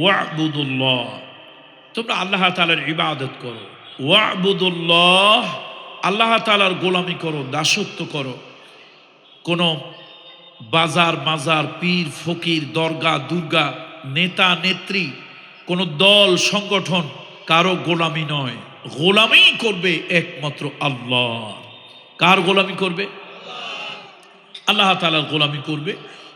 ওয়াবুদুল্লাহ। তোমরা আল্লাহ তালার ইবাদত করো। ওয়াবুদুল্লাহ, আল্লাহ তালার গোলামি করো, দাসত্ব করো। কোনো বাজার, মাজার, পীর, ফকির, দরগা, দুর্গা, নেতা, নেত্রী, কোনো দল, সংগঠন কারও গোলামি নয়। গোলামি করবে একমাত্র আল্লাহ। কার গোলামি করবে? আল্লাহ তালার গোলামি করবে।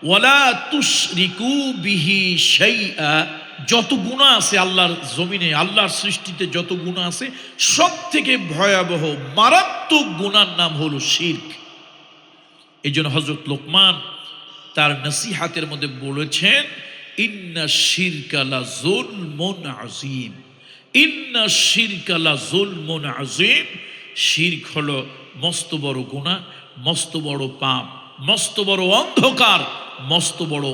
ওয়ালা তুশরিকু বিহি শাইআ। যত গুণা আছে আল্লাহর জমিনে, আল্লাহর সৃষ্টিতে যত গুণা আছে সব থেকে ভয়াবহ, মারাত্মক গুণার নাম হলো শির্ক। এই জন্য হজরত লোকমান তার নসিহাতের মধ্যে বলেছেন, ইন্না শিরকালা জুলমুন আজিম ইন্না শিরকালা জুলমুন আজিম শির্ক হলো মস্ত বড় গুণা, মস্ত বড় পাপ, মস্ত বড় অন্ধকার, মস্ত বড়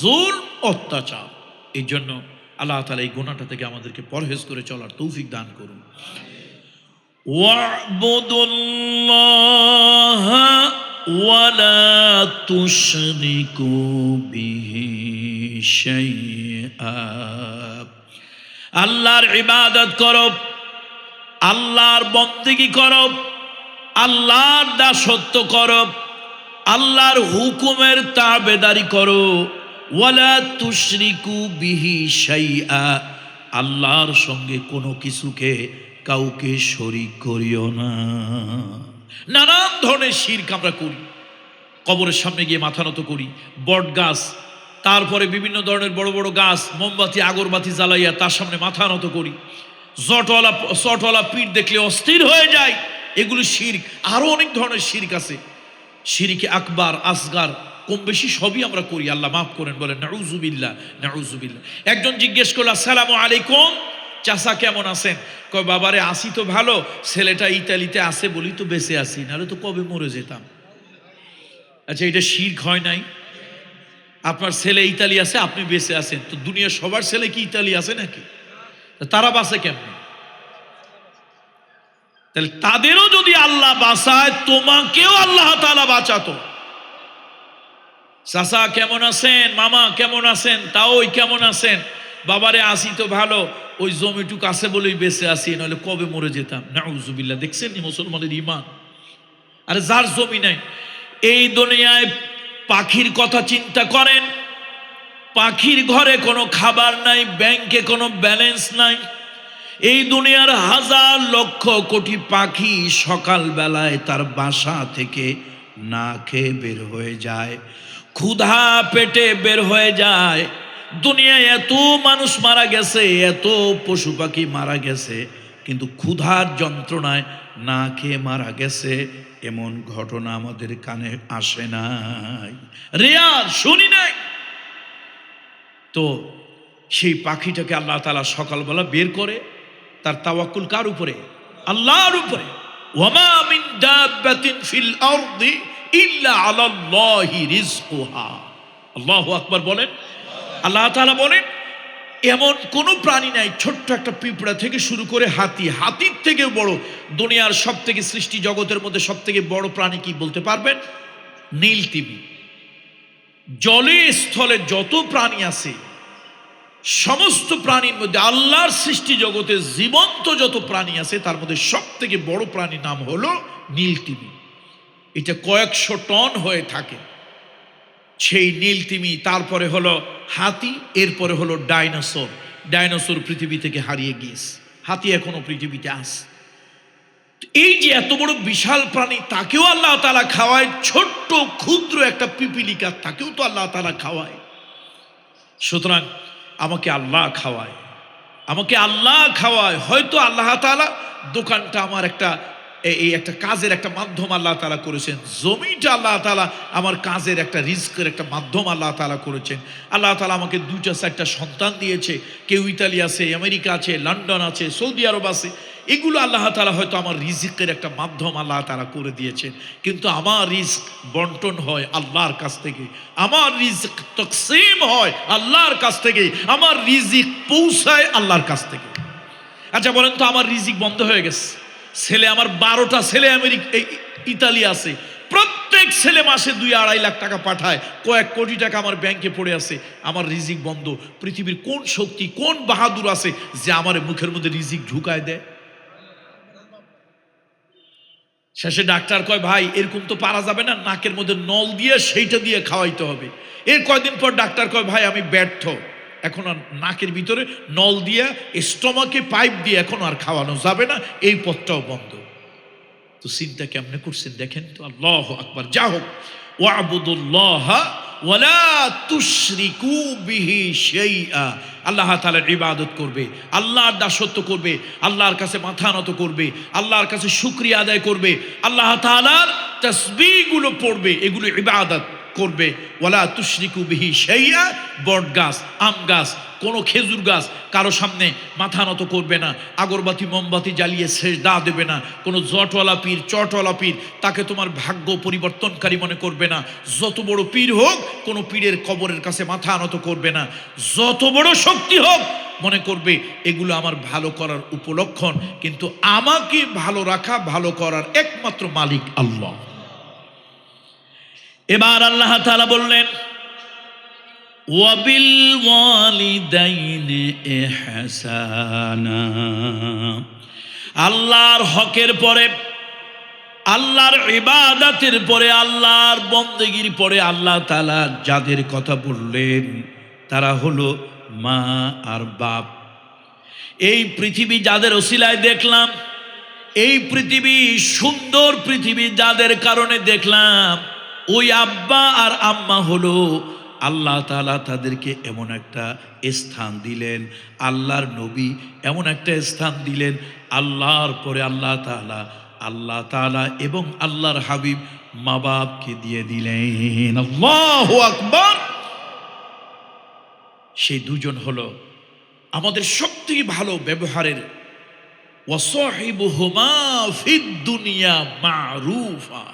জুল অত্যাচার। এই জন্য আল্লাহ তালা এই গুণাটা থেকে আমাদেরকে পরহেজ করে চলার তৌফিক দান করুন واعبدوا الله ولا تشركوا به شيئا আল্লাহর ইবাদত করো আল্লাহর বন্দেগি করো আল্লাহর দাসত্ব করো আল্লাহর হুকুমের তাবেদারি করো ওয়ালা তুশরিকু বিহি শাইআ, আল্লাহর সঙ্গে কোনো কিছুকে কাউকে শরিক করিও না। নানান ধরনের শির্ক আমরা করি, কবরের সামনে গিয়ে মাথা নত করি, বট গাছ, তারপরে বিভিন্ন ধরনের বড় বড় গাছ, মোমবাতি, আগরবাতি জ্বালাইয়া তার সামনে মাথা নত করি। জটওয়ালা চটওয়ালা পিঠ দেখলে অস্থির হয়ে যায়, এগুলো শির্ক। আরও অনেক ধরনের শির্ক আছে। শিরিকে আকবার, আসগার কম বেশি সবই আমরা করি। আল্লাহ মাফ করেন, বলেন নাউজুবিল্লাহ নাউজুবিল্লাহ একজন জিজ্ঞেস করল, আসসালামু আলাইকুম। চাচা কেমন আছেন? কয়, বাবারে, আসি তো ভালো। ছেলেটা ইতালিতে আছে বলি তো বেঁচে আসি নাহলে তো কবে মরে যেতাম? আচ্ছা এটা শির্ক হয় নাই? আপনার ছেলে ইতালি আছে, আপনি বেঁচে আছেন। তো দুনিয়া সবার ছেলে কি ইতালি আছে নাকি? তারা বাসে কেমন? তাহলে তাদেরও যদি আল্লাহ বাঁচায়, তোমাকেও আল্লাহ তালা বাঁচাতো। চাচা কেমন আছেন? মামা কেমন আছেন? তাও ওই কেমন আছেন? বাবারে, আসি তো ভালো। ওই জমিটুক আছে বলেই বেঁচে আসি নাহলে কবে মরে যেতাম? নাউজুবিল্লাহ, দেখছেন মুসলমানের ইমান আরে, যার জমি নাই। এই দুনিয়ায় পাখির কথা চিন্তা করেন। পাখির ঘরে কোনো খাবার নাই, ব্যাংকে কোনো ব্যালেন্স নাই। এই দুনিয়ার হাজার লক্ষ কোটি পাখি সকাল বেলায় তার বাসা থেকে না খেয়ে বের হয়ে যায়। ক্ষুধা পেটে বের হয়ে যায়। দুনিয়ায় এত মানুষ মারা গেছে, এত পশু পাখি মারা গেছে, কিন্তু ক্ষুধার যন্ত্রণায় না খেয়ে মারা গেছে, এমন ঘটনা আমাদের কানে আসে নাই। রেয়ার শুনি নাই? তো সেই পাখিটাকে আল্লাহ তালা সকালবেলা বের করে, তার তাওয়াক্কুল কার উপরে? আল্লাহর উপরে। ওয়ামা মিন দাব্বাতিন ফিল আরদি ইল্লা আলাল্লাহি রিজকুহা। আল্লাহু আকবার বলেন। আল্লাহ তাআলা বলেন, এমন কোনো প্রাণী নাই, ছোট্ট একটা পিঁপড়া থেকে শুরু করে হাতি। হাতির থেকে বড়, দুনিয়ার সব থেকে সৃষ্টি জগতের মধ্যে সব থেকে বড় প্রাণী কি বলতে পারবেন? নীল তিমি। জলে স্থলে যত প্রাণী আছে সমস্ত প্রাণীর মধ্যে আল্লাহর সৃষ্টি জগতে জীবন্ত যত প্রাণী আছে, তার মধ্যে সব থেকে বড় প্রাণীর নাম হলো নীলতিমি এটা কয়েকশো টন হয়ে থাকে। সেই নীলতিমি তারপরে হলো হাতি, এরপরে হলো ডাইনোসর। ডাইনোসর পৃথিবী থেকে হারিয়ে গিয়েছে। হাতি এখনও পৃথিবীতে আছে। এই যে এত বড় বিশাল প্রাণী, তাকেও আল্লাহ তালা খাওয়ায়। ছোট্ট, ক্ষুদ্র একটা পিপিলিকা, তাকেও তো আল্লাহ তালা খাওয়ায়। সুতরাং আমাকে আল্লাহ খাওয়ায়। আমাকে আল্লাহ খাওয়ায়। হয়তো আল্লাহ তালা দোকানটা আমার একটা এই একটা কাজের একটা মাধ্যম আল্লাহ তালা করেছেন। জমিটা আল্লাহ তালা আমার কাজের একটা রিস্কের একটা মাধ্যম আল্লাহ তালা করেছেন। আল্লাহ তালা আমাকে দুটা চারটা সন্তান দিয়েছে। কেউ ইতালি আছে, আমেরিকা আছে, লন্ডন আছে, সৌদি আরব আছে। এগুলো আল্লাহ তালা হয়তো আমার রিজিকের একটা মাধ্যম আল্লাহ তালা করে দিয়েছেন। কিন্তু আমার রিস্ক বন্টন হয় আল্লাহর কাছ থেকে। আমার রিজিক তকসিম হয় আল্লাহর কাছ থেকে। আমার রিজিক পৌঁছায় আল্লাহর কাছ থেকে। আচ্ছা বলেন তো আমার রিজিক বন্ধ হয়ে গেছে। ছেলে, আমার বারোটা ছেলে আমেরিকা ইতালি আছে। প্রত্যেক ছেলে মাসে দুই আড়াই লাখ টাকা পাঠায়। কয়েক কোটি টাকা আমার ব্যাংকে পড়ে আছে। আমার রিজিক বন্ধ। পৃথিবীর কোন শক্তি, কোন বাহাদুর আছে যে আমার মুখের মধ্যে রিজিক ঢুকায় দেয়? শেষে ডাক্তার কয়, ভাই, এরকম তো পারা যাবে না, নাকের মধ্যে নল দিয়ে সেইটা দিয়ে খাওয়াইতে হবে। এর কয়দিন পর ডাক্তার কয়, ভাই, আমি ব্যর্থ। এখন আর নাকের ভিতরে নল দিয়া, স্টমাকে পাইপ দিয়ে এখন আর খাওয়ানো যাবে না, এই পথটাও বন্ধ। তো চিন্তা কেমনে করছেন দেখেন তো? আল্লাহ আকবার। যা হোক ওয়াবুদুল্লাহ ওয়ালা তুশরিকু বিহি শাইআ। আল্লাহ তাআলার ইবাদত করবে, আল্লাহর দাসত্ব করবে, আল্লাহর কাছে মাথা নত করবে, আল্লাহর কাছে শুকরিয়া আদায় করবে, আল্লাহ তাআলার তাসবিহগুলো পড়বে, এগুলো ইবাদত। করবে। ওয়ালা তুশরিকু বিহি শাইআ বট গাছ, আম গাছ, কোনো খেজুর গাছ কারও সামনে মাথা নত করবে না। আগরবাতি, মোমবাতি জ্বালিয়ে শেষ দা দেবে না। কোনো জটওয়ালা পীর, চটওয়ালা পীর তাকে তোমার ভাগ্য পরিবর্তনকারী মনে করবে না। যত বড় পীর হোক, কোনো পীরের কবরের কাছে মাথা নত করবে না। যত বড় শক্তি হোক, মনে করবে, এগুলো আমার ভালো করার উপলক্ষণ, কিন্তু আমাকে ভালো রাখা, ভালো করার একমাত্র মালিক আল্লাহ। এবার আল্লাহ তালা বললেন, ওয়াবিল আল্লাহর হকের পরে, আল্লাহর ইবাদাতের পরে, আল্লাহর বন্দেগির পরে আল্লাহ তালা যাদের কথা বললেন, তারা হলো মা আর বাপ। এই পৃথিবী যাদের অশিলায় দেখলাম, এই পৃথিবী সুন্দর পৃথিবী যাদের কারণে দেখলাম ওই আব্বা আর আম্মা হলো, আল্লাহ তালা তাদেরকে এমন একটা স্থান দিলেন, আল্লাহর নবী এমন একটা স্থান দিলেন, আল্লাহর পরে আল্লাহ তাআলা আল্লাহ তাআলা এবং আল্লাহর হাবিব মা বাপকে দিয়ে দিলেন। আকবার! সেই দুজন হলো আমাদের সবথেকে ভালো ব্যবহারের ওয়াসাহিবুহুমা ফিদ দুনিয়া মারুফা।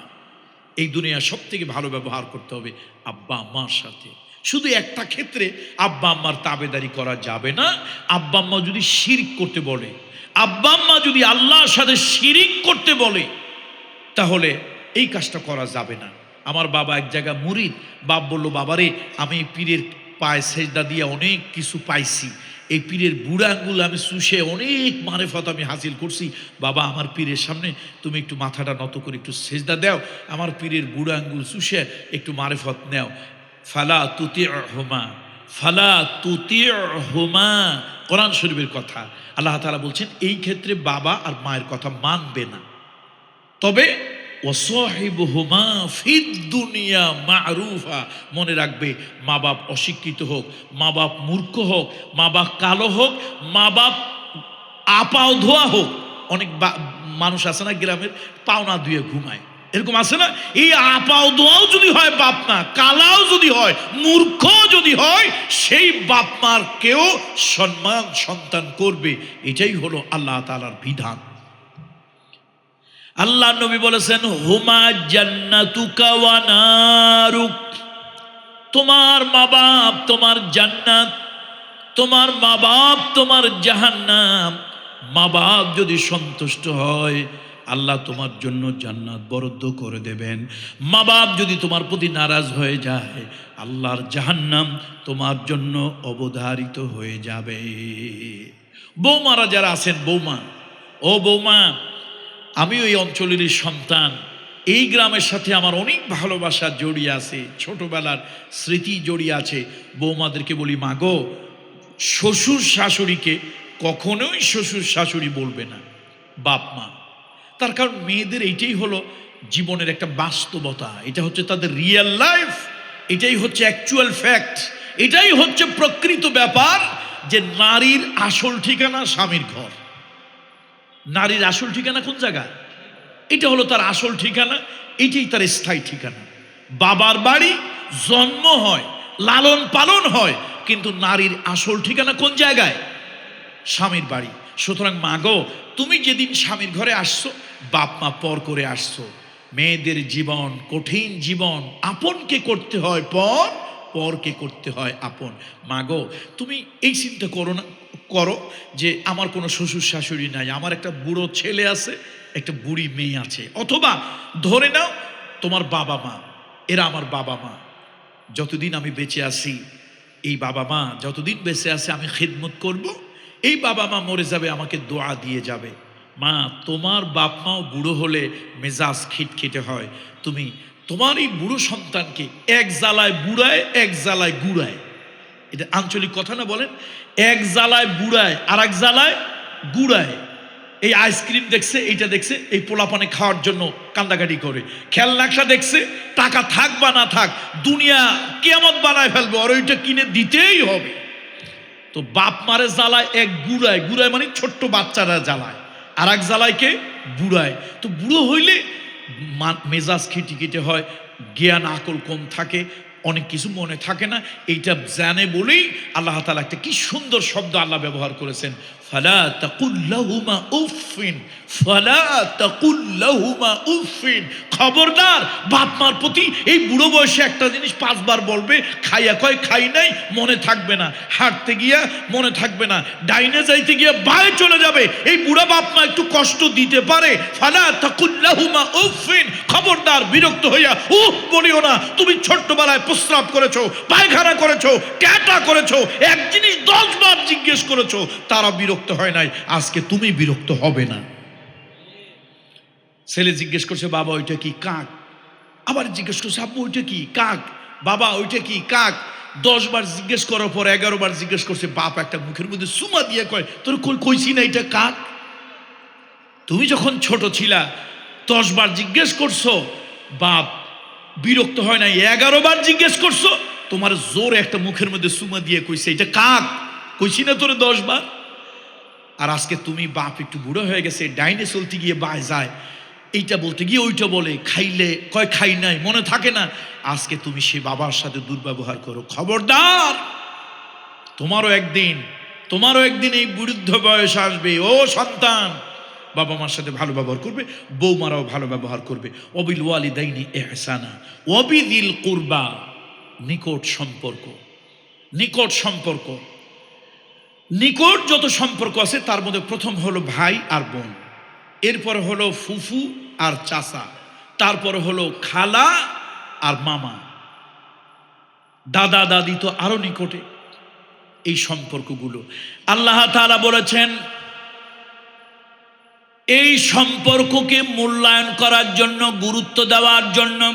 এই দুনিয়া সব থেকে ভালো ব্যবহার করতে হবে আব্বা আম্মার সাথে। শুধু একটা ক্ষেত্রে আব্বা আম্মার তাবেদারি করা যাবে না। আব্বা আম্মা যদি শিরিক করতে বলে, আব্বা আম্মা যদি আল্লাহর সাথে শিরিক করতে বলে, তাহলে এই কাজটা করা যাবে না। আমার বাবা এক জায়গায় মুরিদ। বাপ বলল, বাবারে, আমি পীরের পায়ে, সেজদা দিয়ে অনেক কিছু পাইছি। এই পীরের বুড়া আঙ্গুল আমি শুষে অনেক মারেফত আমি হাসিল করছি। বাবা, আমার পীরের সামনে তুমি একটু মাথাটা নত করে একটু সেজদা দাও। আমার পীরের বুড়া আঙ্গুল শুষে একটু মারেফত নেও। ফালা তুতি হোমা ফালা তুতি হোমা কোরআন শরীফের কথা। আল্লাহ তালা বলছেন, এই ক্ষেত্রে বাবা আর মায়ের কথা মানবে না। তবে ওয়াসাহিবুহুমা ফিদ দুনিয়া মারুফা। মনে রাখবে, মা বাপ অশিক্ষিত হোক, মা বাপ মূর্খ হোক, মা বাপ কালো হোক, মা বাপ আপাও ধোয়া হোক। অনেক মানুষ আছে না গ্রামের পাওনা ধুয়ে ঘুমায়। এরকম আছে না? এই আপাও দোয়াও যদি হয় বাপ মা, কালাও যদি হয় মূর্খ যদি হয়, সেই বাপ মার কেউ সম্মান, সন্তান করবে। এটাই হলো আল্লাহ তাআলার বিধান। আল্লাহ নবী বলেছেন, হুমা জান্নাতুকা তোমার মা বাপ তোমার জান্নাত, তোমার মা বাপ তোমার জাহান্নাম। মা বাপ যদি সন্তুষ্ট হয়, আল্লাহ তোমার জন্য জান্নাত বরাদ্দ করে দেবেন। মা বাপ যদি তোমার প্রতি নারাজ হয়ে যায়, আল্লাহর জাহান্নাম তোমার জন্য অবধারিত হয়ে যাবে। বৌমারা যারা আছেন, বৌমা, ও বৌমা আমি ওই অঞ্চলেরই সন্তান। এই গ্রামের সাথে আমার অনেক ভালোবাসা জড়িয়ে আছে, ছোটবেলার স্মৃতি জড়িয়ে আছে। বৌমাদেরকে বলি মাগো শ্বশুর শাশুড়িকে কখনোই শ্বশুর শাশুড়ি বলবে না, বাপ মা। তার কারণ মেয়েদের এইটাই হলো জীবনের একটা বাস্তবতা। এটা হচ্ছে তাদের রিয়েল লাইফ এটাই হচ্ছে অ্যাকচুয়াল ফ্যাক্ট এটাই হচ্ছে প্রকৃত ব্যাপার যে নারীর আসল ঠিকানা স্বামীর ঘর। নারীর আসল ঠিকানা কোন জায়গা? এটা হলো তার আসল ঠিকানা, এটাই তার স্থায়ী ঠিকানা। বাবার বাড়ি জন্ম হয়, লালন পালন হয়, কিন্তু নারীর আসল ঠিকানা কোন জায়গায়? স্বামীর বাড়ি। সুতরাং মাগো তুমি যেদিন স্বামীর ঘরে আসছো, বাপ মা পর করে আসছো। মেয়েদের জীবন, কঠিন জীবন, আপনকে করতে হয় পর, পরকে করতে হয় আপন। মাগো তুমি এই চিন্তা করো না। করো যে আমার কোনো শ্বশুর শাশুড়ি নাই, আমার একটা বুড়ো ছেলে আছে, একটা বুড়ি মেয়ে আছে। অথবা ধরে নাও তোমার বাবা মা, এরা আমার বাবা মা। যতদিন আমি বেঁচে আছি, এই বাবা মা যতদিন বেঁচে আছে, আমি খিদমত করব, এই বাবা মা মরে যাবে, আমাকে দোয়া দিয়ে যাবে। মা, তোমার বাপ মাও বুড়ো হলে মেজাজ খিটখিটে হয়। তুমি তোমার এই বুড়ো সন্তানকে এক জ্বালায় বুড়ায়, এক জ্বালায় গুড়ায়। এটা আঞ্চলিক কথা না বলেন, এক জ্বালায় বুড়ায় আর এক জ্বালায় গুড়ায়। এই আইসক্রিম দেখছে, এইটা দেখছে, এই পোলাপানে খাওয়ার জন্য কান্দাকাটি করে। খেলনাকটা দেখছে, টাকা থাক বা না থাক, দুনিয়া কেমন বানায় ফেলবে, আর ওইটা কিনে দিতেই হবে। তো বাপ মারে জ্বালায়, এক গুড়ায় গুড়ায় মানে ছোট্ট বাচ্চারা জ্বালায় আর এক জ্বালায়কে বুড়ায় তো বুড়ো হইলে মেজাজ খিটিখিটে হয়, জ্ঞান আকল কম থাকে অনেক কিছু মনে থাকে না। এইটা জানে বলেই আল্লাহ তালা একটা কি সুন্দর শব্দ আল্লাহ ব্যবহার করেছেন। খবরদার বাপ মার প্রতি এই বুড়ো বয়সে একটা জিনিস পাঁচবার বলবে, খাইয়া কয়, খাই নাই, মনে থাকবে না। হাঁটতে গিয়া মনে থাকবে না। ডাইনে যাইতে গিয়া বায়ে চলে যাবে। এই বুড়া বাপ মা একটু কষ্ট দিতে পারে। ফালা তাকুল্লাহুমা উফিন খবরদার, বিরক্ত হইয়া উফ বলিও না, তুমি ছোট্টবেলায় প্রস্রাব করেছ, পায়খানা করেছ ট্যাটা করেছ, এক জিনিস দশ বার জিজ্ঞেস করেছ, তারা বিরক্ত হয় নাই, আজকে তুমি বিরক্ত হবে না। ছেলে জিজ্ঞেস করছে, বাবা, ওইটা কি কাক? আবার জিজ্ঞেস করছে, আব্বু, ওইটা কি কাক? বাবা, ওইটা কি কাক? দশ বার জিজ্ঞেস করার পর এগারো বার জিজ্ঞেস করছে, বাপ, একটা মুখের মধ্যে সুমা দিয়ে কয়, তোর কই, কইছি না এটা কাক? তুমি যখন ছোট ছিলা, দশ বার জিজ্ঞেস করছ, বাপ, বিরক্ত হয় না এগারো বার জিজ্ঞেস করছ, তোমার জোর একটা মুখের মধ্যে সুমা দিয়ে কইছে, এটা কাক? কইছি না তোরে দশ বার। আর আজকে তুমি বাপ একটু বুড়ো হয়ে গেছে ডাইনে চলতে গিয়ে বায় যায়। এইটা বলতে গিয়ে ওইটা বলে, খাইলে কয়, খাই নাই, মনে থাকে না। আজকে তুমি সে বাবার সাথে দুর্ব্যবহার করো। খবরদার! তোমারও একদিন তোমারও একদিন এই বৃদ্ধ বয়স আসবে, ও সন্তান। বাবা মার সাথে ভালো ব্যবহার করবে, বৌমারাও ভালো ব্যবহার করবে। অবিল ওয়ালি দাইনি এহসানা অবিদিল কুরবা। নিকট সম্পর্ক নিকট সম্পর্ক। নিকট যত সম্পর্ক আছে, তার মধ্যে প্রথম হলো ভাই আর বোন। এরপর হলো ফুফু আর চাচা। তারপর হলো খালা আর মামা। দাদা, দাদি তো আরও নিকটে এই সম্পর্কগুলো। আল্লাহ তাআলা বলেছেন, এই সম্পর্ককে মূল্যায়ন করার জন্য, গুরুত্ব দেওয়ার জন্য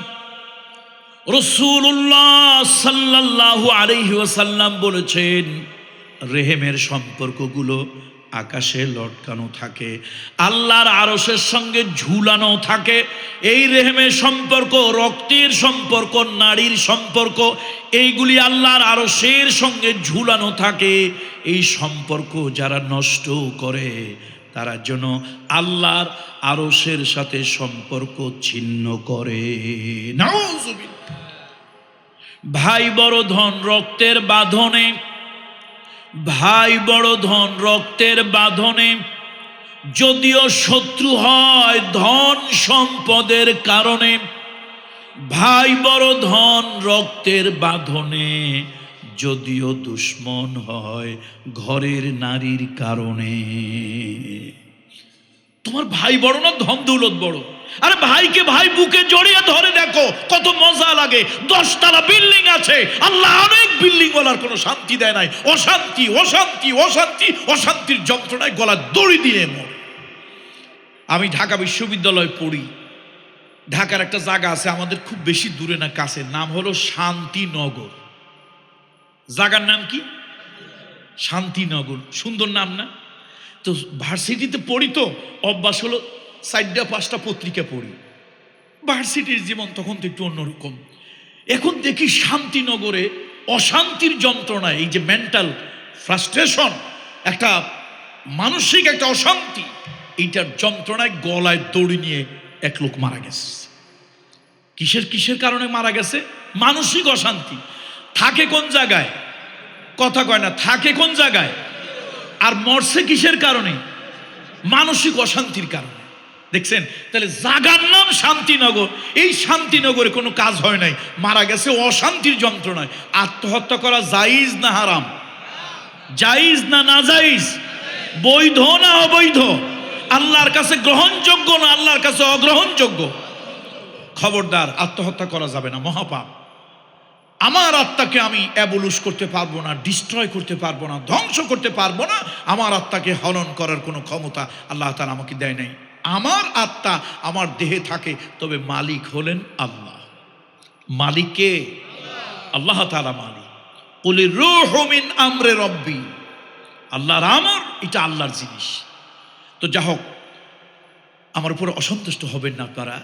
রসুল্লাহ সাল্লাল্লাহু আলাইহি ওয়াসাল্লাম বলেছেন রেহেমের সম্পর্কগুলো আকাশে লটকানো থাকে, আল্লাহর আরসের সঙ্গে ঝুলানো থাকে। এই রেহেমের সম্পর্ক, রক্তের সম্পর্ক, নারীর সম্পর্ক, এইগুলি আল্লাহর আরসের সঙ্গে ঝুলানো থাকে। এই সম্পর্ক যারা নষ্ট করে, তারা যেন আল্লাহর আরসের সাথে সম্পর্ক ছিন্ন করে। ভাই বড় ধন, রক্তের বাঁধনে ভাই বড় ধন, রক্তের বাঁধনে। যদিও শত্রু হয় ধন সম্পদের কারণে, ভাই বড় ধন, রক্তের বাঁধনে। যদিও দুশ্মন হয় ঘরের নারীর কারণে। তোমার ভাই বড় না ধন দৌলত বড়? আরে ভাইকে ভাই বুকে জড়িয়ে ধরে দেখো, কত মজা লাগে। দশতলা বিল্ডিং আছে, আল্লাহ অনেক বিল্ডিং ওয়ালার কোনো শান্তি দেয় নাই। অশান্তি অশান্তি অশান্তি, অশান্তির যন্ত্রণায় গলা দড়ি দিয়ে মরে। আমি ঢাকা বিশ্ববিদ্যালয়ে পড়ি। ঢাকার একটা জায়গা আছে, আমাদের খুব বেশি দূরে না কাছে নাম হলো শান্তিনগর। জায়গার নাম কি? শান্তিনগর। সুন্দর নাম না? তো ভার্সিটিতে পড়ি তো, অভ্যাস হলো চারটা, পাঁচটা পত্রিকা পড়ি। ভার্সিটির জীবন তখন তো একটু অন্যরকম। এখন দেখি শান্তিনগরে অশান্তির যন্ত্রণা, এই যে মেন্টাল ফ্রাস্ট্রেশন একটা মানসিক একটা অশান্তি, এইটার যন্ত্রণায় গলায় দড়ি নিয়ে এক লোক মারা গেছে। কিসের কিসের কারণে মারা গেছে? মানসিক অশান্তি। থাকে কোন জায়গায়? কথা কয় না, থাকে কোন জায়গায়? আর মরছে কিসের কারণে? মানসিক অশান্তির কারণে। দেখছেন? তাহলে জাগার নাম শান্তিনগর। এই শান্তিনগরে কোনো কাজ হয় নাই। মারা গেছে অশান্তির যন্ত্রণায়। আত্মহত্যা করা জাইজ না হারাম? জাইজ না না জাইজ বৈধ না অবৈধ? আল্লাহর কাছে গ্রহণযোগ্য না আল্লাহর কাছে অগ্রহণযোগ্য? খবরদার, আত্মহত্যা করা যাবে না। মহাপাপ। আমার আত্মাকে আমি অ্যাবলুস করতে পারব না ডিস্ট্রয় করতে পারব না, ধ্বংস করতে পারব না, আমার আত্মাকে হনন করার কোনো ক্ষমতা আল্লাহ তালা আমাকে দেয় নাই। আমার আত্মা আমার দেহে থাকে, তবে মালিক হলেন আল্লাহ। মালিককে? আল্লাহ তালা মালিক। বলি রুহমিন আমরে রব্বি। আল্লাহর আমর, এটা আল্লাহর জিনিস। তো যা হোক, আমার উপরে অসন্তুষ্ট হবেন না আপনারা।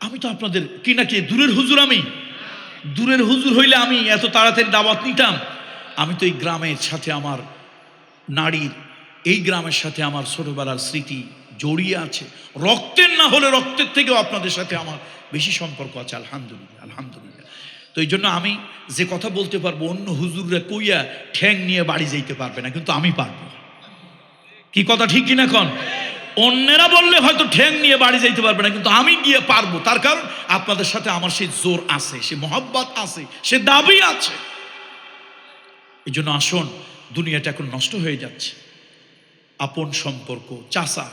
আমি তো আপনাদের কি নাকি দূরের হুজুর আমি? দূরের হুজুর হইলে আমি এত তাড়াতাড়ি দাওয়াত নিতাম। আমি তো এই গ্রামের সাথে আমার নারীর, এই গ্রামের সাথে আমার ছোটবেলার স্মৃতি জড়িয়ে আছে। রক্তের না হলে রক্তের থেকেও আপনাদের সাথে আমার বেশি সম্পর্ক আছে, আলহামদুলিল্লাহ আলহামদুলিল্লাহ। তো এই জন্য আমি যে কথা বলতে পারব, অন্য হুজুররা কইয়া ঠ্যাং নিয়ে বাড়ি যাইতে পারবে না, কিন্তু আমি পারব। কি কথা ঠিক কিনা কন? অন্যেরা বললে হয়তো ঠ্যাং নিয়ে বাড়ি যাইতে পারবে না, কিন্তু আমি গিয়ে পারব। তার কারণ আপনাদের সাথে আমার সেই জোর আছে সে মহব্বত আছে, সে দাবি আছে। এই জন্য আসুন, দুনিয়াটা এখন নষ্ট হয়ে যাচ্ছে। আপন সম্পর্ক চাষা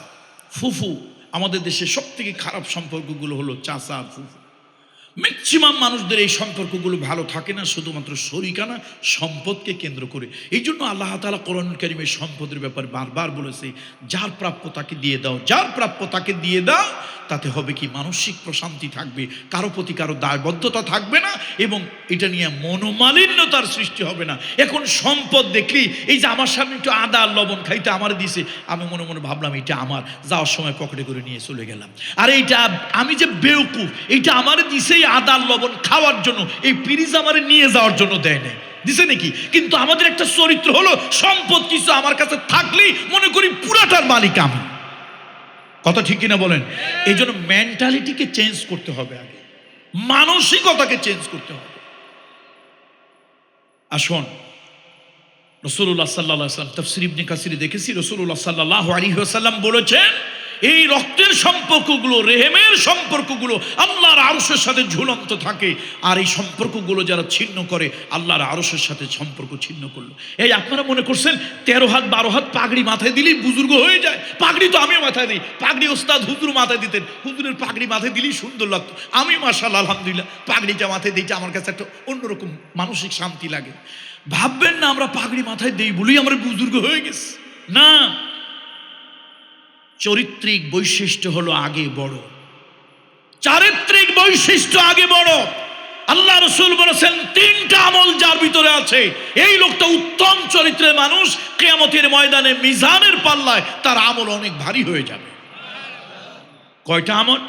ফুফু, আমাদের দেশে সব থেকে খারাপ সম্পর্কগুলো হলো চাষা ফুফু। ম্যাক্সিমাম মানুষদের এই সম্পর্কগুলো ভালো থাকে না, শুধুমাত্র শরিকানা সম্পদকে কেন্দ্র করে। এই জন্য আল্লাহ তালা করণ সম্পদের ব্যাপারে বারবার বলেছে, যার প্রাপ্য তাকে দিয়ে দাও, যার প্রাপ্য তাকে দিয়ে দাও তাতে হবে কি? মানসিক প্রশান্তি থাকবে, কারও প্রতি কারও দায়বদ্ধতা থাকবে না এবং এটা নিয়ে মনোমালিন্যতার সৃষ্টি হবে না। এখন সম্পদ দেখলি, এই যে আমার সামনে একটু আদা লবণ খাইতে আমার দিছে। আমি মনে মনে ভাবলাম, এটা আমার। যাওয়ার সময় পকেটে করে নিয়ে চলে গেলাম। আর এইটা আমি যে বেউকুফ এইটা আমার দিছে এই আদা লবণ খাওয়ার জন্য, এই পিরিজ আমার নিয়ে যাওয়ার জন্য দেয় নাই। দিছে নাকি? কিন্তু আমাদের একটা চরিত্র হলো, সম্পদ কিছু আমার কাছে থাকলেই মনে করি পুরাটার মালিক আমি। কথা ঠিক কিনা বলেন? এই জন্য মেন্টালিটিকে চেঞ্জ করতে হবে আগে। মানসিকতাকে চেঞ্জ করতে হবে। আসুন। রসুল্লাহ সাল্লাহ সাল্লাম তফসির ইবনে কাসিরে দেখেছি? রসুল্লাহ সাল্লাহ আলী সাল্লাম বলেছেন এই রক্তের সম্পর্কগুলো, রেহেমের সম্পর্কগুলো আল্লাহর আরসের সাথে ঝুলন্ত থাকে। আর এই সম্পর্কগুলো যারা ছিন্ন করে, আল্লাহর আরসের সাথে সম্পর্ক ছিন্ন করল। এই আপনারা মনে করছেন, তেরো হাত, বারো হাত পাগড়ি মাথায় দিলেই বুজুর্গ হয়ে যায়? পাগড়ি তো আমিও মাথায় দিই। পাগড়ি ওস্তাদ হুজুর মাথায় দিতেন। হুজুরের পাগড়ি মাথায় দিলেই সুন্দর লাগতো। আমি মার্শাল আলহামদুলিল্লাহ পাগড়িটা মাথায় দিইটা আমার কাছে একটা অন্যরকম মানসিক শান্তি লাগে। ভাববেন না আমরা পাগড়ি মাথায় দিই বলেই আমরা বুজুর্গ হয়ে গেছি। না। চরিত্রিক বৈশিষ্ট্য হলো আগে বড়। চারিত্রিক বৈশিষ্ট্য আগে বড়। আল্লাহ রসুল বলেছেন, তিনটা আমল যার ভিতরে আছে, এই লোকটা উত্তম চরিত্রের মানুষ, কেয়ামতের ময়দানে মিজানের পাল্লায় তার আমল অনেক ভারী হয়ে যাবে। কয়টা আমল?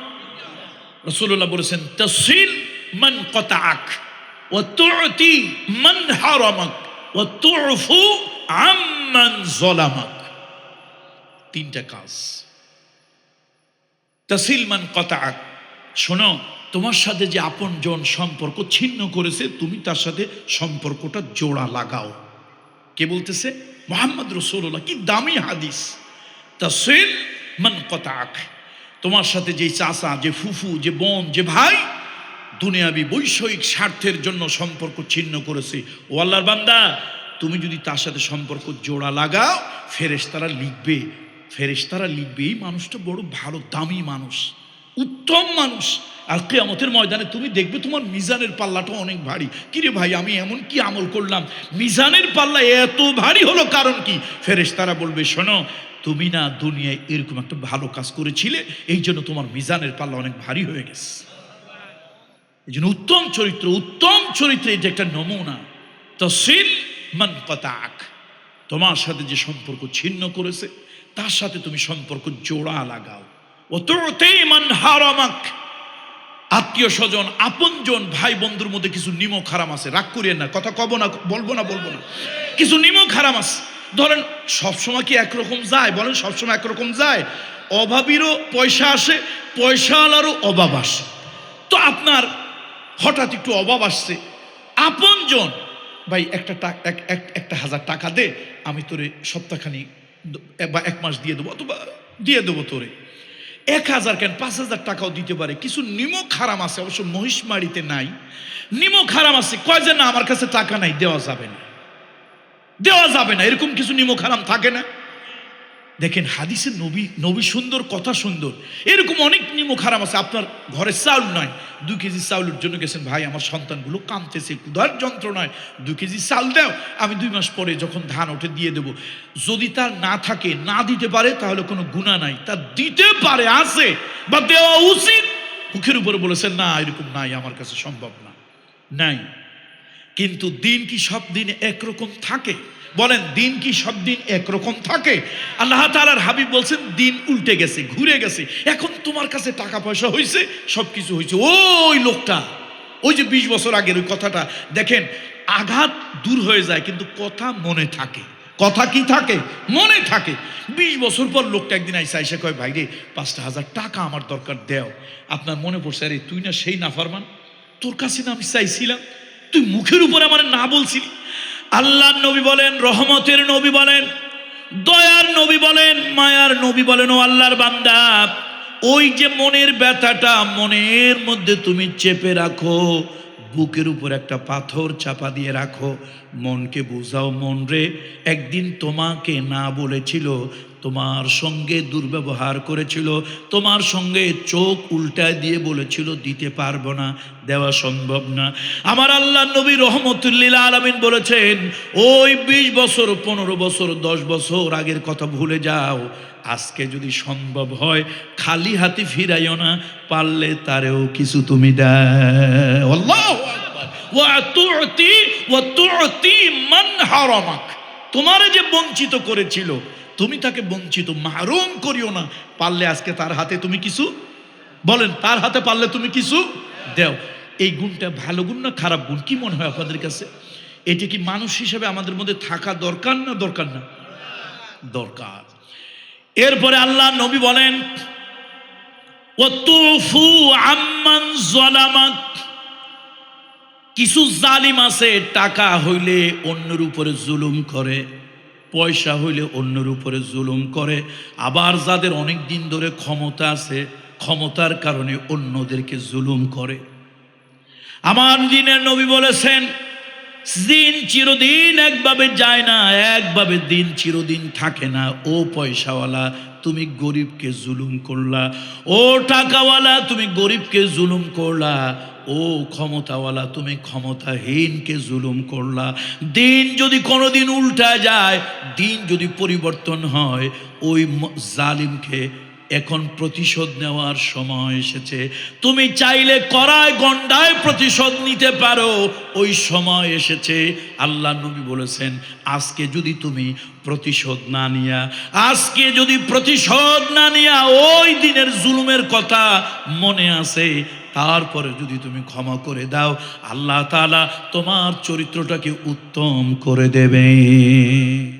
রসুল্লাহ বলেছেন তসিল মন মান কতাক ও তুতি মান হারামাক ও তুফু আম্মান জলামাক তিনটা কাজ। তসিলমান কতাক শোনো, তোমার সাথে যে আপনজন সম্পর্ক ছিন্ন করেছে, তুমি তার সাথে সম্পর্কটা জোড়া লাগাও। কে বলতেছে? মোহাম্মদ রসুল্লাহ কি দামি হাদিস। তসিল মান কতাক তোমার সাথে যে চাচা, যে ফুফু, যে বোন, যে ভাই, দুনিয়াবি বৈষয়িক স্বার্থের জন্য সম্পর্ক ছিন্ন করেছে। ও আল্লাহর বান্দা, তুমি যদি তার সাথে সম্পর্ক জোড়া লাগাও, ফেরেশতারা লিখবে। ফেরেশতারা লিখবে, এই মানুষটা বড় ভালো, দামি মানুষ, উত্তম মানুষ। আর কেয়ামতের ময়দানে তুমি দেখবে তোমার মিজানের পাল্লাটা অনেক ভারী। কিরে ভাই, আমি এমন কি আমল করলাম? মিজানের পাল্লা এত ভারী হলো কারণ কি? ফেরেশতারা বলবে, শোনো, তুমি না দুনিয়ায় এরকম একটা ভালো কাজ করেছিলে, এই জন্য তোমার মিজানের পাল্লা অনেক ভারী হয়ে গেছে। এই জন্য উত্তম চরিত্র, উত্তম চরিত্রে এটা একটা নমুনা তসিল মান কতাক তোমার সাথে যে সম্পর্ক ছিন্ন করেছে তার সাথে তুমি সম্পর্ক জোড়া লাগাও। ও তোরতেই মান হারামাক। আত্মীয় স্বজন, আপনজন ভাই বন্ধুর মধ্যে কিছু নিমক হারাম আছে। রাগ করিয়েন না, কথা কব না, বলব না বলব না। কিছু নিমক হারাম আছে। ধরেন, সবসময় কি একরকম যায়? বলেন, সবসময় একরকম যায়। অভাবীরও পয়সা আসে, পয়সাওয়ালারও অভাব আসে। তো আপনার হঠাৎ একটু অভাব আসছে। আপনজন, ভাই, একটা একটা হাজার টাকা দে, আমি তোরে সপ্তাহখানি বা এক মাস দিয়ে দেবো, অথবা দিয়ে দেবো তোরে। এক হাজার কেন? পাঁচ হাজার টাকাও দিতে পারে। কিছু নিমক হারাম আছে, অবশ্য মহিষমারিতে নাই। নিমক হারাম আছে, কয় যে না, আমার কাছে টাকা নাই, দেওয়া যাবে না। দেওয়া যাবে না, এরকম কিছু নিমক হারাম থাকে না। দেখেন হাদিসের নবী নবী সুন্দর, কথা সুন্দর। এরকম অনেক নিমক খারাপ আছে, আপনার ঘরে চাউল নয় দু কেজি চাউলের জন্য গেছেন, ভাই, আমার সন্তানগুলো কামতেছে ক্ষুধার যন্ত্রণায় দু কেজি চাল দাও, আমি দুই মাস পরে যখন ধান ওঠে দিয়ে দেব। যদি তার না থাকে, না দিতে পারে, তাহলে কোনো গুণা নাই। তা দিতে পারে, আছে বা দেওয়া উচিত। মুখের উপরে বলেছেন, না, এরকম নাই, আমার কাছে সম্ভব না। নাই। কিন্তু দিন কি সব দিন একরকম থাকে? বলেন, দিন কি সব দিন একরকম থাকে? আল্লাহ তালার হাবিব বলছেন, দিন উল্টে গেছে, ঘুরে গেছে। এখন তোমার কাছে টাকা পয়সা হয়েছে সব কিছু হয়েছে ওই লোকটা, ওই যে বিশ বছর আগের ওই কথাটা, দেখেন, আঘাত দূর হয়ে যায়, কিন্তু কথা মনে থাকে। কথা কি থাকে? মনে থাকে। বিশ বছর পর লোকটা একদিন আইসা এসে কয়, ভাই রে, পাঁচটা হাজার টাকা আমার দরকার, দেও। আপনার মনে পড়ছে, আরে, তুই না সেই না নাফারমান? তোর কাছে না আমি চাইছিলাম? তুই মুখের উপরে আমার না বলছিলি? আল্লাহর নবী বলেন, রহমতের নবী বলেন, দয়ার নবী বলেন, মায়ার নবী বলেন, ও আল্লাহর বান্দা, ওই যে মনের ব্যথাটা মনের মধ্যে তুমি চেপে রাখো, বুকের উপর একটা পাথর চাপা দিয়ে রাখো, মনকে বোঝাও, মন রে, একদিন তোমাকে না বলেছিল তোমার সঙ্গে দুর্ব্যবহার করেছিল, তোমার সঙ্গে চোখ উল্টায় দিয়ে বলেছিল, দিতে পারব না, দেওয়া সম্ভব না। আমার আল্লাহ নবী রহমতুল্লিল আলমিন বলেছেন, ওই বিশ বছর, পনেরো বছর, দশ বছর আগের কথা ভুলে যাও। আজকে যদি সম্ভব হয়, খালি হাতে ফিরাইও না, পারলে তারেও কিছু তুমি আল্লাহু আকবার। ওয়া তু'তি ওয়া তু'তি মান তোমারে যে বঞ্চিত করেছিল, তুমি তাকে বঞ্চিত মাহরুম করিও না। পারলে আজকে তার হাতে তুমি কিছু? বলেন, তার হাতে পারলে তুমি কিছু? দেও। এই গুণটা ভালো গুণ না খারাপ গুণ? কি মনে হয় আপনাদের কাছে? এটি কি মানুষ হিসেবে আমাদের মধ্যে থাকা দরকার না দরকার না? দরকার। এরপরে আল্লাহ নবী বলেন আম্মান যালামাক কিছু জালিম আছে, টাকা হইলে অন্যের উপরে জুলুম করে, পয়সা হইলে অন্যের উপরে জুলুম করে। আবার যাদের অনেক দিন ধরে ক্ষমতা আছে, ক্ষমতার কারণে অন্যদেরকে জুলুম করে। আমার দিনের নবী বলেছেন দিন চিরদিন একভাবে যায় না, একভাবে দিন চিরদিন থাকে না। ও পয়সাওয়ালা, তুমি গরিবকে জুলুম করলা। ও টাকাওয়ালা, তুমি গরিবকে জুলুম করলা। ও ক্ষমতাওয়ালা, তুমি ক্ষমতাহীনকে জুলুম করলা। দিন যদি কোনোদিন উল্টা যায়, দিন যদি পরিবর্তন হয়, ওই জালিমকে এখন প্রতিশোধ নেওয়ার সময় এসেছে। তুমি চাইলে করায় গন্ডায় প্রতিশোধ নিতে পারো। ওই সময় এসেছে। আল্লাহ নবী বলেছেন, আজকে যদি তুমি প্রতিশোধ না নিয়া, আজকে যদি প্রতিশোধ না নিয়া ওই দিনের জুলুমের কথা মনে আছে, তারপরে যদি তুমি ক্ষমা করে দাও, আল্লাহ তাআলা তোমার চরিত্রটাকে উত্তম করে দেবে।